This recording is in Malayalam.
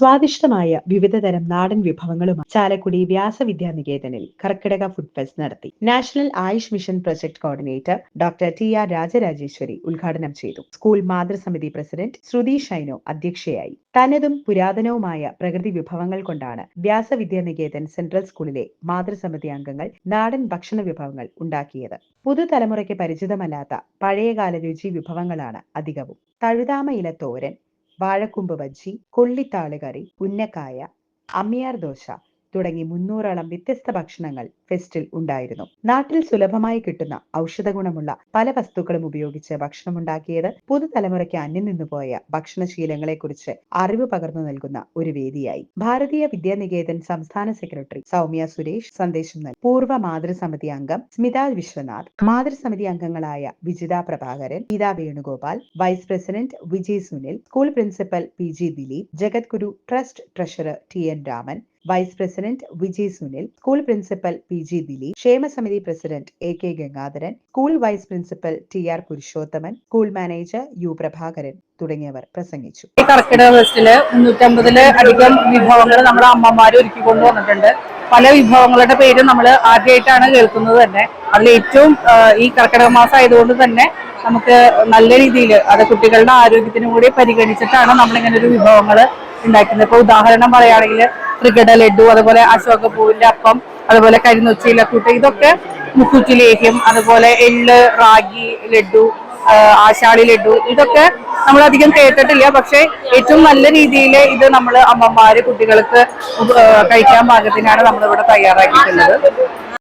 സ്വാദിഷ്ടമായ വിവിധതരം നാടൻ വിഭവങ്ങളുമായി ചാലക്കുടി വ്യാസ വ്യാസവിദ്യാനികേതനിൽ കർക്കിടക ഫുഡ് ഫെസ്റ്റ് നടത്തി. National Ayush mission project coordinator doctor T R Rajarajeswari ഉദ്ഘാടനം ചെയ്തു. സ്കൂൾ മാതൃസമിതി പ്രസിഡന്റ് ശ്രുതി ഷൈനോ അധ്യക്ഷയായി. തനതും പുരാതനവുമായ പ്രകൃതി വിഭവങ്ങൾ കൊണ്ടാണ് വ്യാസ വ്യാസവിദ്യാനികേതൻ സെൻട്രൽ സ്കൂളിലെ മാതൃസമിതി അംഗങ്ങൾ നാടൻ ഭക്ഷണ വിഭവങ്ങൾ ഉണ്ടാക്കിയത്. പുതുതലമുറയ്ക്ക് പരിചിതമല്ലാത്ത പഴയകാല രുചി വിഭവങ്ങളാണ് അധികവും. തഴുതാമ ഇല തോരൻ വാഴക്കൂമ്പ് ബജ്ജി കൊള്ളിത്താൾ കറി ഉന്നക്കായ അമ്മിയാർ ദോശ തുടങ്ങി മുന്നൂറോളം വ്യത്യസ്ത ഭക്ഷണങ്ങൾ ഫെസ്റ്റിൽ ഉണ്ടായിരുന്നു. നാട്ടിൽ സുലഭമായി കിട്ടുന്ന ഔഷധഗുണമുള്ള പല വസ്തുക്കളും ഉപയോഗിച്ച് ഭക്ഷണം ഉണ്ടാക്കിയത് പുതുതലമുറയ്ക്ക് അന്യം നിന്നുപോയ ഭക്ഷണശീലങ്ങളെക്കുറിച്ച് അറിവ് പകർന്നു നൽകുന്ന ഒരു വേദിയായി. ഭാരതീയ വിദ്യാനികേതൻ സംസ്ഥാന സെക്രട്ടറി സൗമ്യ സുരേഷ് സന്ദേശം നൽകി. പൂർവ മാതൃസമിതി അംഗം സ്മിത വിശ്വനാഥ് മാതൃസമിതി അംഗങ്ങളായ Vijitha Prabhakaran Geetha Venugopal vice president Vijay Sunil school principal P G Dileep Jagadguru trust treasurer T N Raman vice president Vijay Sunil school principal P G Dileep ക്ഷേമസമിതി president A K Gangadharan school vice principal T R Purushothaman school manager U Prabhakaran തുടങ്ങിയവർ പ്രസംഗിച്ചു. കർക്കിടക ഫെസ്റ്റിൽ മുന്നൂറ്റമ്പതിൽ അധികം വിഭവങ്ങൾ നമ്മുടെ അമ്മമാര് ഒരുക്കി കൊണ്ടുവന്നിട്ടുണ്ട്. പല വിഭവങ്ങളുടെ പേര് നമ്മൾ ആദ്യമായിട്ടാണ് കേൾക്കുന്നത് തന്നെ. അതിൽ ഏറ്റവും ഈ കർക്കിടക മാസം ആയതുകൊണ്ട് തന്നെ നമുക്ക് നല്ല രീതിയിൽ അത് കുട്ടികളുടെ ആരോഗ്യത്തിനും കൂടി പരിഗണിച്ചിട്ടാണ് നമ്മൾ ഇങ്ങനെ ഒരു വിഭവങ്ങൾ ഉണ്ടാക്കുന്നത്. ഇപ്പൊ ഉദാഹരണം പറയുകയാണെങ്കിൽ ത്രികട ലഡു അതുപോലെ അശോകപൂവിന്റെ അപ്പം അതുപോലെ കരിനൊച്ചിയില കൂട്ട് ഇതൊക്കെ മുക്കുറ്റി ലേഹ്യം അതുപോലെ എള്ള് റാഗി ലഡു ആശാളി ലഡു ഇതൊക്കെ നമ്മൾ അധികം കേട്ടിട്ടില്ല. പക്ഷെ ഏറ്റവും നല്ല രീതിയിൽ ഇത് നമ്മൾ അമ്മമാര് കുട്ടികൾക്ക് കഴിക്കാൻ പാകത്തിനാണ് നമ്മളിവിടെ തയ്യാറാക്കിയിട്ടുള്ളത്.